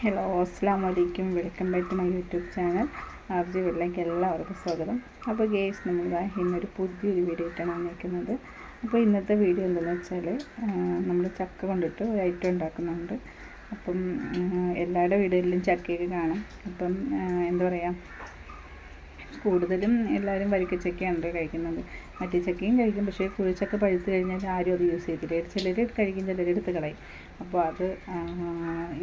Hello അസ്സാം വലൈക്കും welcome back to my YouTube channel. RJ വെള്ളയ്ക്ക് എല്ലാവർക്കും സ്വാഗതം. അപ്പോൾ ഗേസ് നമ്മൾ ഇന്നൊരു പുതിയൊരു വീഡിയോ ഇട്ടാണ് വന്നിരിക്കുന്നത്. അപ്പോൾ ഇന്നത്തെ വീഡിയോ എന്താണെന്ന് വെച്ചാൽ നമ്മൾ ചക്ക കൊണ്ടിട്ട് ഒരു ഐറ്റം ഉണ്ടാക്കുന്നുണ്ട്. അപ്പം എല്ലാവരുടെ വീടുകളിലും ചക്കയൊക്കെ കാണും. അപ്പം എന്താ പറയുക കൂടുതലും എല്ലാവരും വരിക്കച്ചക്കയാണ് കഴിക്കുന്നത്. മറ്റേ ചക്കയും കഴിക്കും. പക്ഷേ കുഴിച്ചക്ക പഴുത്ത് കഴിഞ്ഞാൽ ആരും അത് യൂസ് ചെയ്തില്ല ചിലർ കഴിക്കും ചിലർ എടുത്ത് കളയും. അപ്പോൾ അത്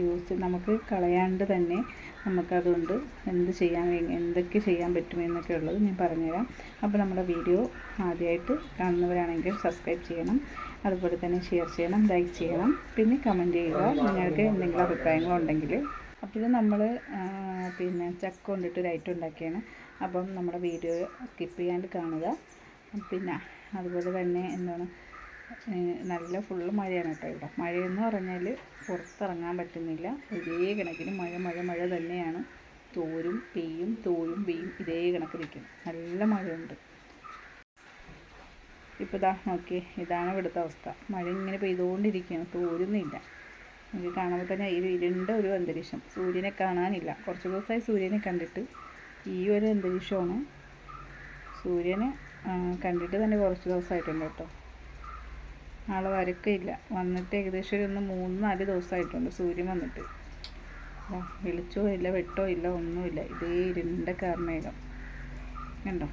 യൂസ് നമുക്ക് കളയാണ്ട് തന്നെ നമുക്കതുകൊണ്ട് എന്ത് ചെയ്യാൻ എന്തൊക്കെ ചെയ്യാൻ പറ്റുമെന്നൊക്കെ ഉള്ളത് ഞാൻ പറഞ്ഞുതരാം. അപ്പോൾ നമ്മുടെ വീഡിയോ ആദ്യമായിട്ട് കാണുന്നവരാണെങ്കിൽ സബ്സ്ക്രൈബ് ചെയ്യണം. അതുപോലെ തന്നെ ഷെയർ ചെയ്യണം ലൈക്ക് ചെയ്യണം. പിന്നെ കമന്റ് ചെയ്യുക. നിങ്ങൾക്ക് എന്തെങ്കിലും അഭിപ്രായങ്ങളുണ്ടെങ്കിൽ അപ്പോൾ നമ്മൾ പിന്നെ ചക്ക കൊണ്ടിട്ട് ഒരു ഐറ്റം ഉണ്ടാക്കിയാണ്. അപ്പം നമ്മുടെ വീഡിയോ സ്കിപ്പ് ചെയ്യാണ്ട് കാണുക. പിന്നെ അതുപോലെ തന്നെ എന്താണ് നല്ല ഫുള്ള് മഴയാണ് കേട്ടോ ഇവിടെ. മഴയെന്ന് പറഞ്ഞാൽ പുറത്തിറങ്ങാൻ പറ്റുന്നില്ല. ഒരേ കണക്കിന് മഴ മഴ മഴ തന്നെയാണ്. തോരും പെയ്യും തോരും പെയ്യും ഇതേ കണക്ക് നിൽക്കും നല്ല മഴയുണ്ട്. ഇപ്പോൾ ഇതാ നോക്കി ഇതാണ് ഇവിടുത്തെ അവസ്ഥ. മഴ ഇങ്ങനെ പെയ്തുകൊണ്ടിരിക്കുകയാണ്. തോരുന്നില്ല. നമുക്ക് കാണുമ്പോൾ തന്നെ ഈ ഇരുണ്ട ഒരു അന്തരീക്ഷം. സൂര്യനെ കാണാനില്ല. കുറച്ച് ദിവസമായി സൂര്യനെ കണ്ടിട്ട് ഈ ഒരു അന്തരീക്ഷമാണ്. സൂര്യനെ കണ്ടിട്ട് തന്നെ കുറച്ച് ദിവസമായിട്ടുണ്ട് കേട്ടോ. ആൾ വരക്കില്ല. വന്നിട്ട് ഏകദേശം ഒരു ഒന്ന് മൂന്ന് നാല് ദിവസമായിട്ടുണ്ട്. സൂര്യൻ വന്നിട്ട്. വെളിച്ചോ ഇല്ല വെട്ടോ ഇല്ല ഒന്നുമില്ല. ഇതേ ഇരുണ്ട കാർമേഘം കണ്ടോ?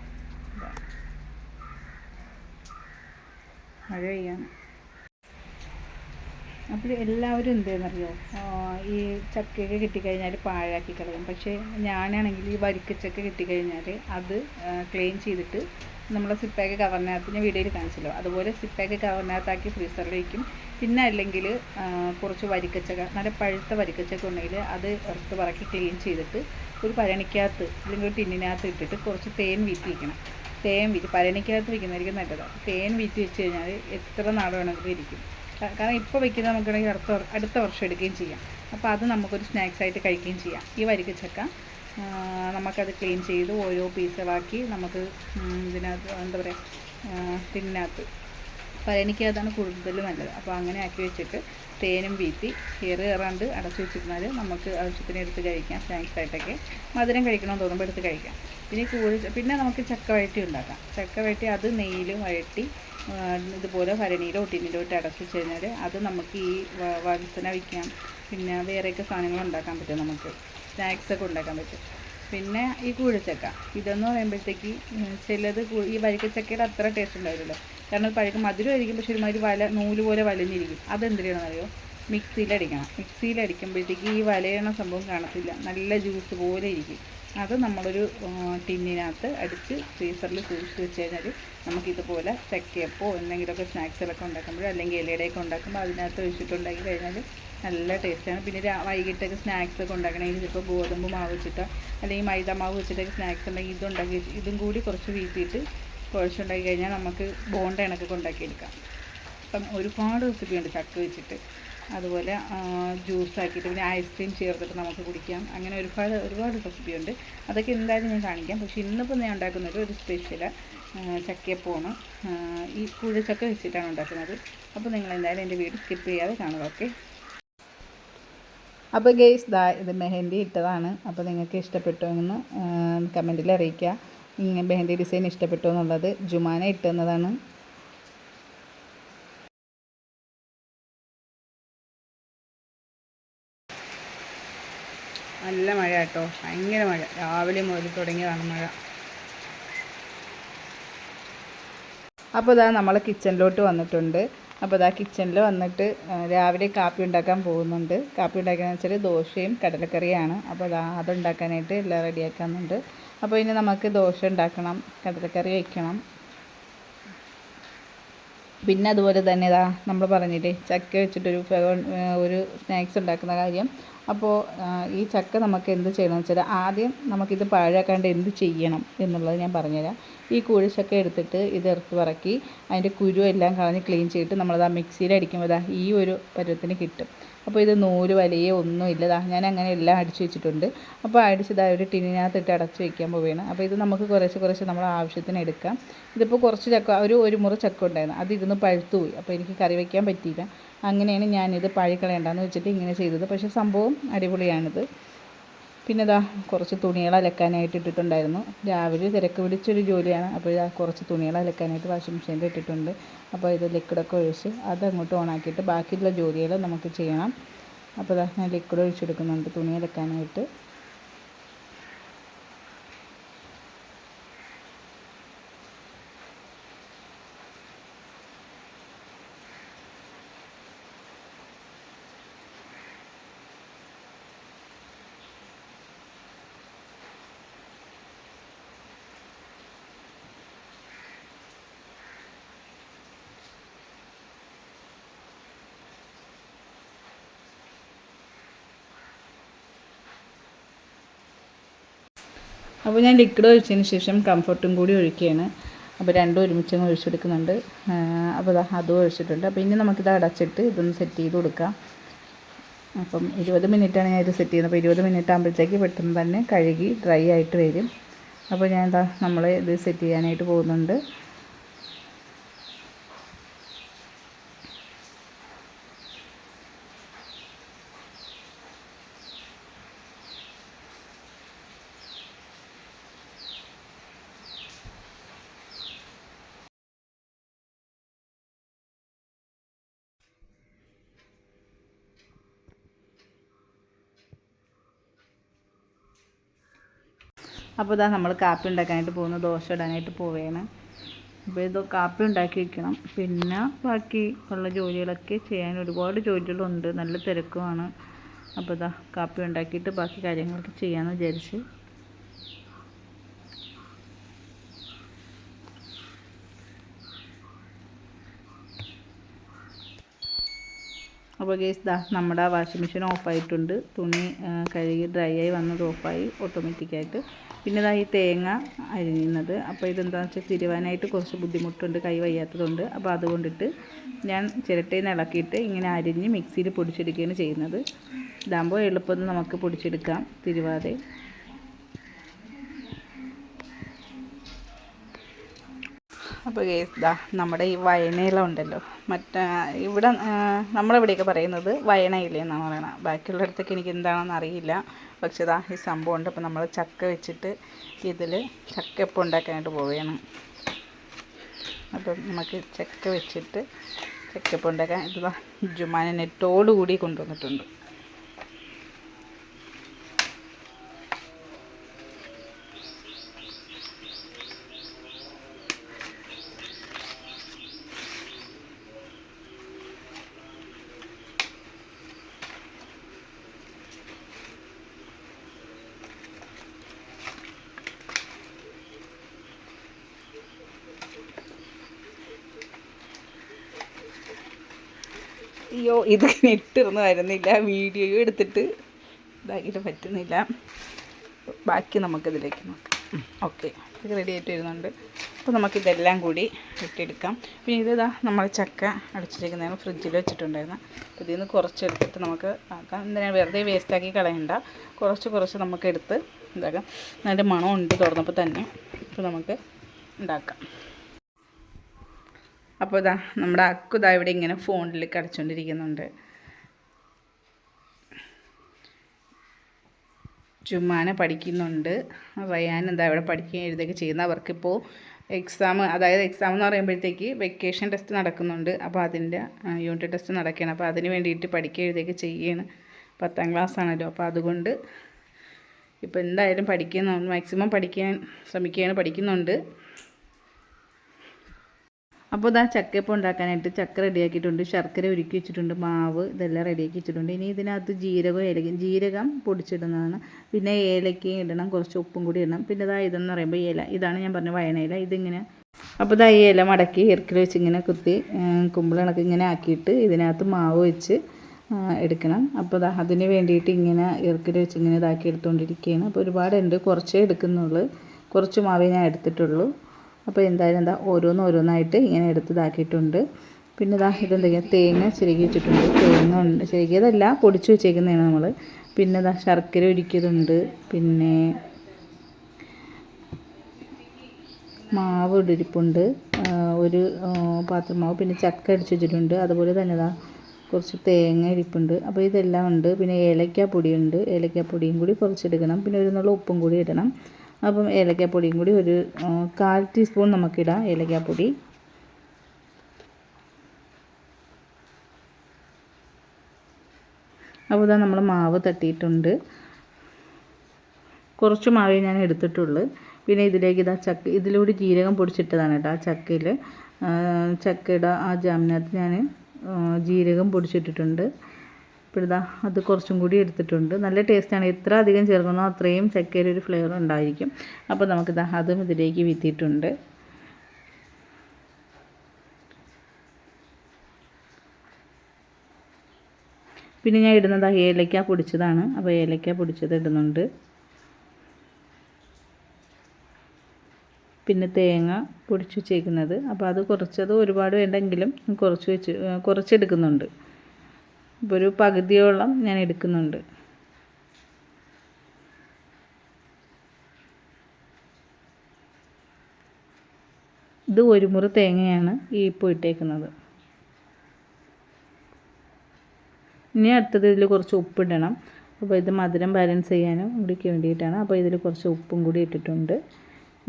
മഴ പെയ്യാണ്. അപ്പോൾ എല്ലാവരും എന്തെന്നറിയോ ഈ ചക്കയൊക്കെ കിട്ടിക്കഴിഞ്ഞാൽ പാഴാക്കി കളയും. പക്ഷേ ഞാനാണെങ്കിൽ ഈ വരിക്കച്ചക്ക കിട്ടിക്കഴിഞ്ഞാൽ അത് ക്ലീൻ ചെയ്തിട്ട് നമ്മൾ സിപ്പാക്ക് കവറിനകത്ത് ഞാൻ വീഡിയോയിൽ കാണിച്ചല്ലോ. അതുപോലെ സിപ്പാക്ക് കവറിനകത്താക്കി ഫ്രീസറിൽ വയ്ക്കും പിന്നെ അല്ലെങ്കിൽ കുറച്ച് വരിക്കച്ചക്ക നല്ല പഴുത്ത വരിക്കച്ചക്ക ഉണ്ടെങ്കിൽ അത് ഇറത്ത് പറക്കി ക്ലീൻ ചെയ്തിട്ട് ഒരു പരണിക്കകത്ത് അല്ലെങ്കിൽ ഒരു ടിന്നിനകത്ത് ഇട്ടിട്ട് കുറച്ച് തേൻ വീട്ടി വയ്ക്കണം തേൻ വീറ്റ് പരണിക്കകത്ത് വയ്ക്കുന്നതായിരിക്കും നല്ലത്. തേൻ വീറ്റി വെച്ച് കഴിഞ്ഞാൽ എത്ര നാൾ വേണമെങ്കിലും ഇരിക്കും. കാരണം ഇപ്പോൾ വയ്ക്കുന്ന നമുക്കാണെങ്കിൽ അടുത്ത അടുത്ത വർഷം എടുക്കുകയും ചെയ്യാം. അപ്പോൾ അത് നമുക്കൊരു സ്നാക്സ് ആയിട്ട് കഴിക്കുകയും ചെയ്യാം. ഈ വരിക്കച്ചക്ക നമുക്കത് ക്ലീൻ ചെയ്ത് ഓരോ പീസുകളാക്കി നമുക്ക് ഇതിനകത്ത് എന്താ പറയുക തിന്നകത്ത് അതാണ് കൂടുതൽ നല്ലത്. അപ്പോൾ അങ്ങനെ ആക്കി വെച്ചിട്ട് തേനും വീത്തി കയറി കയറാണ്ട് അടച്ചു വെച്ചിരുന്നാൽ നമുക്ക് ആവശ്യത്തിന് എടുത്ത് കഴിക്കാം സ്നാക്സ് ആയിട്ടൊക്കെ. മധുരം കഴിക്കണമെന്ന് തോന്നുമ്പോൾ എടുത്ത് കഴിക്കാം. പിന്നെ കൂടി പിന്നെ നമുക്ക് ചക്ക വഴറ്റി ഉണ്ടാക്കാം. ചക്ക വഴറ്റി അത് നെയ്യിൽ വഴറ്റി ഇതുപോലെ ഭരണിയിലോ ടിന്നിലോ ഇട്ട് അടച്ചു വെച്ച് കഴിഞ്ഞാൽ അത് നമുക്ക് ഈ വത്സന വയ്ക്കാം പിന്നെ വേറെയൊക്കെ സാധനങ്ങൾ ഉണ്ടാക്കാൻ പറ്റും നമുക്ക്. സ്നാക്സൊക്കെ ഉണ്ടാക്കാൻ പറ്റും. പിന്നെ ഈ കൂഴച്ചക്ക. ഇതെന്ന് പറയുമ്പോഴത്തേക്ക് ചിലത് ഈ വരിക്കച്ചക്കയുടെ അത്ര ടേസ്റ്റ് ഉണ്ടാവില്ലല്ലോ. കാരണം പഴുക്ക് മധുരമായിരിക്കും പക്ഷെ ഒരുമാതിരി വല നൂൽ പോലെ വലഞ്ഞിരിക്കും. അതെന്തിനാണെന്നറിയോ? മിക്സിയിലടിക്കണം മിക്സിയിലടിക്കുമ്പോഴത്തേക്ക് ഈ വലയണ സംഭവം കാണത്തില്ല. നല്ല ജ്യൂസ് പോലെ ഇരിക്കും. അത് നമ്മളൊരു ടിന്നിനകത്ത് അടിച്ച് ഫ്രീസറിൽ സൂക്ഷിച്ച് വെച്ച് കഴിഞ്ഞാൽ നമുക്കിതുപോലെ ചക്കയപ്പോ എന്തെങ്കിലുമൊക്കെ സ്നാക്സുകളൊക്കെ ഉണ്ടാക്കുമ്പോഴോ അല്ലെങ്കിൽ ഇലയുടെയൊക്കെ ഉണ്ടാക്കുമ്പോൾ അതിനകത്ത് ഒഴിച്ചിട്ടുണ്ടാക്കി കഴിഞ്ഞാൽ നല്ല ടേസ്റ്റാണ്. പിന്നെ വൈകിട്ടൊക്കെ സ്നാക്സ് ഒക്കെ ഉണ്ടാക്കണമെങ്കിൽ ചിലപ്പോൾ ഗോതമ്പ് മാവ് വെച്ചിട്ടോ അല്ലെങ്കിൽ മൈദ മാവ് വെച്ചിട്ടൊക്കെ സ്നാക്സ് ഉണ്ടെങ്കിൽ ഇതുണ്ടാക്കി ഇതും കൂടി കുറച്ച് വീട്ടിയിട്ട് കുഴച്ചുണ്ടാക്കി കഴിഞ്ഞാൽ നമുക്ക് ബോണ്ട ഇണക്കൊക്കെ ഉണ്ടാക്കിയെടുക്കാം. അപ്പം ഒരുപാട് റെസിപ്പി ഉണ്ട് ചക്ക വെച്ചിട്ട്. അതുപോലെ ജ്യൂസ് ആക്കിയിട്ട് പിന്നെ ഐസ്ക്രീം ചേർത്തിട്ട് നമുക്ക് കുടിക്കാം. അങ്ങനെ ഒരുപാട് ഒരുപാട് റെസിപ്പി ഉണ്ട്. അതൊക്കെ എന്തായാലും ഞാൻ കാണിക്കാം. പക്ഷേ ഇന്നിപ്പോൾ ഞാൻ ഉണ്ടാക്കുന്നത് ഒരു സ്പെഷ്യൽ ചക്കയപ്പമാണ്. ഈ കുഴച്ചക്ക വെച്ചിട്ടാണ് ഉണ്ടാക്കുന്നത്. അപ്പോൾ നിങ്ങൾ എന്തായാലും എന്റെ വീട് സ്കിപ്പ് ചെയ്യാതെ കാണുക ഓക്കെ അപ്പോൾ ഗെയ്സ് ദാ ഇത് മെഹന്തി ഇട്ടതാണ്. അപ്പോൾ നിങ്ങൾക്ക് ഇഷ്ടപ്പെട്ടോ എന്ന് കമന്റിൽ അറിയിക്കുക. ഇങ്ങനെ മെഹന്തി ഡിസൈൻ ഇഷ്ടപ്പെട്ടോ എന്നുള്ളത് ജുമാന ഇട്ടുന്നതാണ് നല്ല മഴ കേട്ടോ. ഭയങ്കര മഴ. രാവിലെ മുതൽ തുടങ്ങിയതാണ് മഴ. അപ്പോൾ ഇതാ നമ്മൾ കിച്ചണിലോട്ട് വന്നിട്ടുണ്ട്. അപ്പോൾ ഇതാ കിച്ചണിൽ വന്നിട്ട് രാവിലെ കാപ്പി ഉണ്ടാക്കാൻ പോകുന്നുണ്ട്. കാപ്പി ഉണ്ടാക്കുന്ന വെച്ചാൽ ദോശയും കടലക്കറിയാണ്. അപ്പോൾ അതാ അതുണ്ടാക്കാനായിട്ട് എല്ലാം റെഡിയാക്കുന്നുണ്ട് അപ്പോൾ ഇനി നമുക്ക് ദോശ ഉണ്ടാക്കണം കടലക്കറി വയ്ക്കണം. പിന്നെ അതുപോലെ തന്നെ ഇതാ നമ്മൾ പറഞ്ഞില്ലേ ചക്ക വെച്ചിട്ടൊരു ഒരു സ്നാക്സ് ഉണ്ടാക്കുന്ന കാര്യം. അപ്പോൾ ഈ ചക്ക നമുക്ക് എന്ത് ചെയ്യണമെന്ന് വെച്ചാൽ ആദ്യം നമുക്കിത് പാഴാക്കാണ്ട് എന്ത് ചെയ്യണം എന്നുള്ളത് ഞാൻ പറഞ്ഞുതരാം. ഈ കൂഴിച്ചക്ക എടുത്തിട്ട് ഇത് ഇറത്ത് പറക്കി അതിന്റെ കുരു എല്ലാം കളഞ്ഞ് ക്ലീൻ ചെയ്തിട്ട് നമ്മളത് ആ മിക്സിയിൽ അടിക്കുമ്പോൾ ഈ ഒരു പരുവത്തിന് കിട്ടും. അപ്പോൾ ഇത് നൂൽ വലിയ ഒന്നും ഇല്ലതാ ഞാൻ അങ്ങനെ എല്ലാം അടിച്ചു വെച്ചിട്ടുണ്ട്. അപ്പോൾ അടിച്ചതാ ഒരു ടിന്നിനകത്തിട്ട് അടച്ച് വയ്ക്കാൻ പോവുകയാണ്. അപ്പോൾ ഇത് നമുക്ക് കുറച്ച് കുറച്ച് നമ്മൾ ആവശ്യത്തിന് എടുക്കാം. ഇതിപ്പോൾ കുറച്ച് ചക്ക ഒരു ഒരു മുറി ചക്ക ഉണ്ടായിരുന്നു. അത് പഴുത്തു പോയി അപ്പോൾ എനിക്ക് കറി വയ്ക്കാൻ പറ്റിയില്ല. അങ്ങനെയാണ് ഞാനിത് പഴിക്കളയണ്ടെന്ന് വെച്ചിട്ട് ഇങ്ങനെ ചെയ്തത്. പക്ഷെ സംഭവം അടിപൊളിയാണിത്. പിന്നെ ഇതാ കുറച്ച് തുണികൾ അലക്കാനായിട്ട് ഇട്ടിട്ടുണ്ടായിരുന്നു. രാവിലെ തിരക്ക് പിടിച്ചൊരു ജോലിയാണ്. അപ്പോൾ ഇതാ കുറച്ച് തുണികൾ അലക്കാനായിട്ട് വാഷിംഗ് മെഷീനിൽ ഇട്ടിട്ടുണ്ട്. അപ്പോൾ ഇത് ലിക്വിഡൊക്കെ ഒഴിച്ച് അത് അങ്ങോട്ട് ഓണാക്കിയിട്ട് ബാക്കിയുള്ള ജോലികൾ നമുക്ക് ചെയ്യണം. അപ്പോൾ ഇതാ ഞാൻ ലിക്വിഡ് ഒഴിച്ചെടുക്കുന്നുണ്ട് തുണി അലക്കാനായിട്ട്. അപ്പോൾ ഞാൻ ലിക്വിഡ് ഒഴിച്ചതിന് ശേഷം കംഫർട്ടും കൂടി ഒഴിക്കുകയാണ്. അപ്പോൾ രണ്ടും ഒരുമിച്ച് അങ്ങ് ഒഴിച്ചെടുക്കുന്നുണ്ട്. അപ്പോൾ അതും ഒഴിച്ചിട്ടുണ്ട്. അപ്പോൾ ഇനി നമുക്കിത് അടച്ചിട്ട് ഇതൊന്ന് സെറ്റ് ചെയ്ത് കൊടുക്കാം. അപ്പം ഇരുപത് മിനിറ്റാണ് ഞാൻ ഇത് സെറ്റ് ചെയ്യുന്നത്. അപ്പോൾ ഇരുപത് മിനിറ്റ് ആകുമ്പോഴത്തേക്ക് പെട്ടെന്ന് തന്നെ കഴുകി ഡ്രൈ ആയിട്ട് വരും. അപ്പോൾ ഞാൻ എന്താ നമ്മൾ ഇത് സെറ്റ് ചെയ്യാനായിട്ട് പോകുന്നുണ്ട്. അപ്പോൾ ഇതാ നമ്മൾ കാപ്പി ഉണ്ടാക്കാനായിട്ട് പോകുന്നു. ദോശ ഇടാനായിട്ട് പോവുകയാണ്. അപ്പോൾ ഇത് കാപ്പി ഉണ്ടാക്കി വയ്ക്കണം പിന്നെ ബാക്കി ഉള്ള ജോലികളൊക്കെ ചെയ്യാൻ ഒരുപാട് ജോലികളുണ്ട്. നല്ല തിരക്കുമാണ്. അപ്പോൾ ഇതാ കാപ്പി ഉണ്ടാക്കിയിട്ട് ബാക്കി കാര്യങ്ങളൊക്കെ ചെയ്യാമെന്ന് വിചാരിച്ച്. അപ്പോൾ ഗേസ് ദാ നമ്മുടെ വാഷിംഗ് മെഷീൻ ഓഫായിട്ടുണ്ട് തുണി കഴുകി ഡ്രൈ ആയി വന്നത് ഓഫായി ഓട്ടോമാറ്റിക്കായിട്ട് പിന്നെ ഇതാ ഈ തേങ്ങ അരിയുന്നത് അപ്പോൾ ഇതെന്താണെന്ന് വെച്ചാൽ തിരുവാനായിട്ട് കുറച്ച് ബുദ്ധിമുട്ടുണ്ട് കൈ വയ്യാത്തതുകൊണ്ട്. അപ്പോൾ അതുകൊണ്ടിട്ട് ഞാൻ ചിരട്ടയിൽ ഇളക്കിയിട്ട് ഇങ്ങനെ അരിഞ്ഞ് മിക്സിയിൽ പൊടിച്ചെടുക്കുകയാണ് ചെയ്യുന്നത്. ഇതാകുമ്പോൾ എളുപ്പത്തിൽ നമുക്ക് പൊടിച്ചെടുക്കാം തിരുവാതെ. അപ്പോൾ കേസ് ദാ നമ്മുടെ ഈ വയനയില ഉണ്ടല്ലോ. മറ്റേ ഇവിടെ നമ്മളിവിടെയൊക്കെ പറയുന്നത് വയനയില എന്നാണ് പറയുന്നത് ബാക്കിയുള്ളിടത്തൊക്കെ എനിക്ക് എന്താണെന്ന് അറിയില്ല. പക്ഷേ ഇതാ ഈ സംഭവം ഉണ്ട്. അപ്പോൾ നമ്മൾ ചക്ക വെച്ചിട്ട് ഇതിൽ ചക്കയപ്പം ഉണ്ടാക്കാനായിട്ട് പോവുകയാണ്. അപ്പം നമുക്ക് ചക്ക വെച്ചിട്ട് ചക്കപ്പുണ്ടാക്കാൻ ഇതാ ഇത് ജുമാന നെറ്റോടുകൂടി കൊണ്ടുവന്നിട്ടുണ്ട്. അയ്യോ ഇത് നെട്ടിറന്ന് വരുന്നില്ല. വീഡിയോയും എടുത്തിട്ട് ഇതാക്കിയിട്ട് പറ്റുന്നില്ല. ബാക്കി നമുക്കിതിലേക്ക് നോക്കാം. ഓക്കെ. ഇത് റെഡി ആയിട്ട് വരുന്നുണ്ട്. അപ്പോൾ നമുക്കിതെല്ലാം കൂടി ഇട്ടെടുക്കാം. പിന്നെ ഇത് ഇതാ നമ്മൾ ചക്ക അടിച്ചിരിക്കുന്നതാണ് ഫ്രിഡ്ജിൽ വെച്ചിട്ടുണ്ടായിരുന്നു. അപ്പോൾ ഇതിൽ നിന്ന് കുറച്ചെടുത്തിട്ട് നമുക്ക് ആക്കാം. എന്തിനാണ് വെറുതെ വേസ്റ്റാക്കി കളയണ്ട. കുറച്ച് കുറച്ച് നമുക്ക് എടുത്ത് ഇതാക്കാം. അതിന്റെ മണം ഉണ്ട് തുറന്നപ്പോൾ തന്നെ. അപ്പോൾ നമുക്ക് ഉണ്ടാക്കാം അപ്പോൾ ഇതാ നമ്മുടെ അക്കു ഇതാ ഇവിടെ ഇങ്ങനെ ഫോണിൽ കളിച്ചുകൊണ്ടിരിക്കുന്നുണ്ട് ചുമ്മാനെ പഠിക്കുന്നുണ്ട്. റയാൻ എന്താ ഇവിടെ പഠിക്കുകയും എഴുതുകയൊക്കെ ചെയ്യുന്ന അവർക്കിപ്പോൾ എക്സാം അതായത് എക്സാം എന്ന് പറയുമ്പോഴത്തേക്ക് വെക്കേഷൻ ടെസ്റ്റ് നടക്കുന്നുണ്ട്. അപ്പോൾ അതിന്റെ യൂണിറ്റ് ടെസ്റ്റ് നടക്കുകയാണ്. അപ്പോൾ അതിന് വേണ്ടിയിട്ട് പഠിക്കുക എഴുതുകയൊക്കെ ചെയ്യുകയാണ്. പത്താം ക്ലാസ് ആണല്ലോ. അപ്പോൾ അതുകൊണ്ട് ഇപ്പോൾ എന്തായാലും പഠിക്കുന്ന മാക്സിമം പഠിക്കാൻ ശ്രമിക്കുകയാണ് പഠിക്കുന്നുണ്ട്. അപ്പോൾ ഇതാ ചക്കയപ്പം ഉണ്ടാക്കാനായിട്ട് ചക്ക റെഡിയാക്കിയിട്ടുണ്ട്. ശർക്കര ഉരുക്കി വെച്ചിട്ടുണ്ട് മാവ് ഇതെല്ലാം റെഡിയാക്കി വെച്ചിട്ടുണ്ട്. ഇനി ഇതിനകത്ത് ജീരകം ഏലക്കയും ജീരകം പൊടിച്ചിടുന്നതാണ്. പിന്നെ ഏലക്കയും ഇടണം കുറച്ച് ഉപ്പും കൂടി ഇടണം. പിന്നെ ഇതാ ഇതെന്ന് പറയുമ്പോൾ ഇല ഇതാണ് ഞാൻ പറഞ്ഞ വയനയില ഇതിങ്ങനെ അപ്പോൾ ഇതാ ഈ ഇല മടക്കി ഇറക്കിൽ വെച്ച് ഇങ്ങനെ കുത്തി കുമ്പിളിണക്ക് ഇങ്ങനെ ആക്കിയിട്ട് ഇതിനകത്ത് മാവ് വെച്ച് എടുക്കണം. അപ്പോൾ അതിന് വേണ്ടിയിട്ട് ഇങ്ങനെ ഇറക്കിൽ വെച്ച് ഇങ്ങനെ ഇതാക്കി എടുത്തുകൊണ്ടിരിക്കുകയാണ് അപ്പോൾ ഒരുപാടുണ്ട് കുറച്ചേ എടുക്കുന്നുള്ളൂ. കുറച്ച് മാവേ ഞാൻ എടുത്തിട്ടുള്ളൂ. അപ്പോൾ എന്തായാലും എന്താ ഓരോന്ന് ഓരോന്നായിട്ട് ഇങ്ങനെ എടുത്ത് ഇതാക്കിയിട്ടുണ്ട് പിന്നെ ഇതാ ഇതെന്തൊക്കെയാണ് തേങ്ങ ചിരകി വെച്ചിട്ടുണ്ട്. തേങ്ങ ഉണ്ട്. ചിരകിയതല്ല പൊടിച്ച് വെച്ചേക്കുന്നതാണ് നമ്മൾ പിന്നെ ഇതാ ശർക്കര ഒരുക്കിയതുണ്ട് പിന്നെ മാവ് ഇടിരിപ്പുണ്ട്. ഒരു പാത്രം മാവ്. പിന്നെ ചക്ക അടിച്ച് വെച്ചിട്ടുണ്ട്. അതുപോലെ തന്നെ ഇതാ കുറച്ച് തേങ്ങ ഇരിപ്പുണ്ട്. അപ്പോൾ ഇതെല്ലാം ഉണ്ട്. പിന്നെ ഏലക്കാപ്പൊടിയുണ്ട് ഏലക്കാപ്പൊടിയും കൂടി കുറച്ചെടുക്കണം. പിന്നെ ഒരു നല്ല ഉപ്പും കൂടി ഇടണം. അപ്പം ഏലക്കാപ്പൊടിയും കൂടി ഒരു കാൽ ടീസ്പൂൺ നമുക്കിടാം ഏലക്കാപ്പൊടി. അപ്പോൾ ഇതാ നമ്മൾ മാവ് തട്ടിയിട്ടുണ്ട്. കുറച്ച് മാവേ ഞാൻ എടുത്തിട്ടുള്ളൂ. പിന്നെ ഇതിലേക്ക് ഇതാ ചക്ക ഇതിലൂടെ ജീരകം പൊടിച്ചിട്ടതാണ് കേട്ടോ ആ ചക്കയിൽ ചക്കയുടെ ആ ജാമിനകത്ത് ഞാൻ ജീരകം പൊടിച്ചിട്ടിട്ടുണ്ട്. ഇപ്പോൾ ഇതാ അത് കുറച്ചും കൂടി എടുത്തിട്ടുണ്ട്. നല്ല ടേസ്റ്റാണ് എത്ര അധികം ചേർക്കുന്നോ അത്രയും ചക്കയിൽ ഒരു ഫ്ലേവർ ഉണ്ടായിരിക്കും. അപ്പോൾ നമുക്കിതാ അതും ഇതിലേക്ക് വിത്തിയിട്ടുണ്ട്. പിന്നെ ഞാൻ ഇടുന്നത് ഏലക്ക പൊടിച്ചതാണ്. അപ്പോൾ ഏലക്ക പൊടിച്ചത് ഇടുന്നുണ്ട്. പിന്നെ തേങ്ങ പൊടിച്ച് വെച്ചേക്കുന്നത്. അപ്പോൾ അത് കുറച്ചത് ഒരുപാട് വേണ്ടെങ്കിലും കുറച്ച് വെച്ച് കുറച്ചെടുക്കുന്നുണ്ട് ഒരു പകുതിയോളം ഞാൻ എടുക്കുന്നുണ്ട്. ഇത് ഒരു മുറി തേങ്ങയാണ് ഈ ഇപ്പോൾ ഇട്ടേക്കുന്നത്. ഇനി അടുത്തത് ഇതിൽ കുറച്ച് ഉപ്പിടണം. അപ്പോൾ ഇത് മധുരം ബാലൻസ് ചെയ്യാനും കൂടിക്ക് വേണ്ടിയിട്ടാണ്. അപ്പോൾ ഇതിൽ കുറച്ച് ഉപ്പും കൂടി ഇട്ടിട്ടുണ്ട്.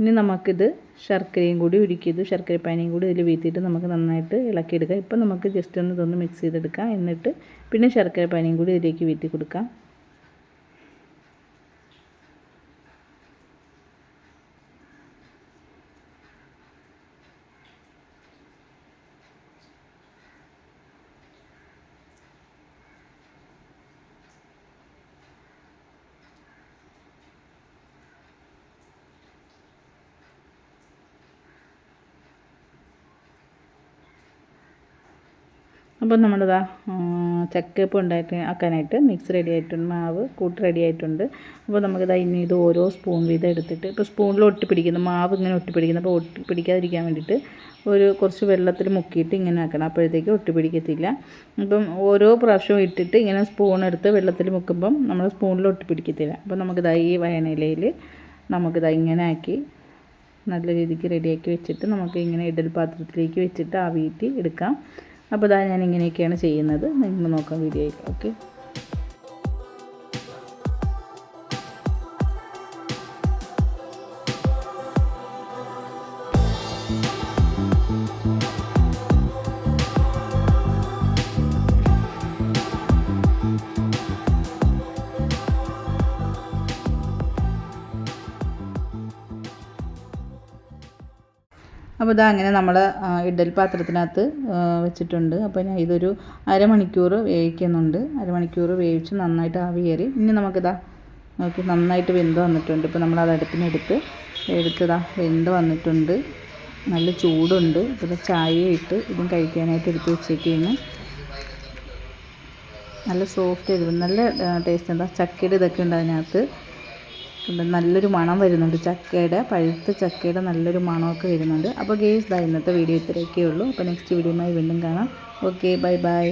ഇനി നമുക്കിത് ശർക്കരയും കൂടി ഉരുക്കിയത് ശർക്കര പാനിയും കൂടി ഇതിൽ വീത്തിയിട്ട് നമുക്ക് നന്നായിട്ട് ഇളക്കിയെടുക്കാം. ഇപ്പം നമുക്ക് ജസ്റ്റ് ഒന്ന് ഇതൊന്ന് മിക്സ് ചെയ്തെടുക്കാം. എന്നിട്ട് പിന്നെ ശർക്കര പാനിയും കൂടി ഇതിലേക്ക് വീത്തി കൊടുക്കാം അപ്പോൾ നമ്മളിതാ ചക്കപ്പ് ഉണ്ടായിട്ട് ആക്കാനായിട്ട് മിക്സ് റെഡി ആയിട്ടുണ്ട് മാവ് കൂട്ട് റെഡി ആയിട്ടുണ്ട്. അപ്പോൾ നമുക്കിതാ ഇനി ഇത് ഓരോ സ്പൂൺ വീതം എടുത്തിട്ട് ഇപ്പോൾ സ്പൂണിൽ ഒട്ടിപ്പിടിക്കുന്ന മാവ് ഇങ്ങനെ ഒട്ടിപ്പിടിക്കുന്നു അപ്പോൾ ഒട്ടിപ്പിടിക്കാതിരിക്കാൻ വേണ്ടിയിട്ട് ഒരു കുറച്ച് വെള്ളത്തിൽ മുക്കിയിട്ട് ഇങ്ങനെ ആക്കണം. അപ്പോഴത്തേക്ക് ഒട്ടിപ്പിടിക്കത്തില്ല അപ്പം ഓരോ പ്രാവശ്യവും ഇട്ടിട്ട് ഇങ്ങനെ സ്പൂൺ എടുത്ത് വെള്ളത്തിൽ മുക്കുമ്പം നമ്മൾ സ്പൂണിൽ ഒട്ടിപ്പിടിക്കത്തില്ല അപ്പോൾ നമുക്കിതാ ഈ വയനയിലയിൽ നമുക്കിതാ ഇങ്ങനെ ആക്കി നല്ല രീതിക്ക് റെഡിയാക്കി വെച്ചിട്ട് നമുക്ക് ഇങ്ങനെ ഇഡൽ പാത്രത്തിലേക്ക് വെച്ചിട്ട് ആവിയിട്ട് എടുക്കാം. അപ്പോൾ ഞാൻ ഇങ്ങനെയൊക്കെയാണ് ചെയ്യുന്നത്. നിങ്ങൾ നോക്കാം വീഡിയോയിൽ ഓക്കെ അപ്പോൾ ഇതാ അങ്ങനെ നമ്മൾ ഇഡൽ പാത്രത്തിനകത്ത് വെച്ചിട്ടുണ്ട്. അപ്പോൾ ഞാൻ ഇതൊരു അരമണിക്കൂർ വേവിക്കുന്നുണ്ട്. അരമണിക്കൂർ വേവിച്ച് നന്നായിട്ട് ആവി കയറി. ഇനി നമുക്കിതാ നോക്കി നന്നായിട്ട് വെന്ത് വന്നിട്ടുണ്ട്. ഇപ്പോൾ നമ്മൾ അത് അടുപ്പിനെടുത്ത് എടുത്തതാ വെന്ത് വന്നിട്ടുണ്ട്. നല്ല ചൂടുണ്ട്. ഇപ്പോൾ ചായ ഇട്ട് ഇതും കഴിക്കാനായിട്ട് എടുത്ത് വെച്ചേക്കാണ് നല്ല സോഫ്റ്റ് ആയിരുന്നു നല്ല ടേസ്റ്റ്. എന്താ? ചക്കയുടെ ഇതൊക്കെ ഉണ്ട് അതിനകത്ത്. നല്ലൊരു മണം വരുന്നുണ്ട്. ചക്കയുടെ പഴുത്ത ചക്കയുടെ നല്ലൊരു മണമൊക്കെ വരുന്നുണ്ട്. അപ്പോൾ ഗേസ് ദാ ഇന്നത്തെ വീഡിയോ ഇത്രയൊക്കെ ഉള്ളൂ. അപ്പോൾ നെക്സ്റ്റ് വീഡിയോയുമായി വീണ്ടും കാണാം. Okay bye bye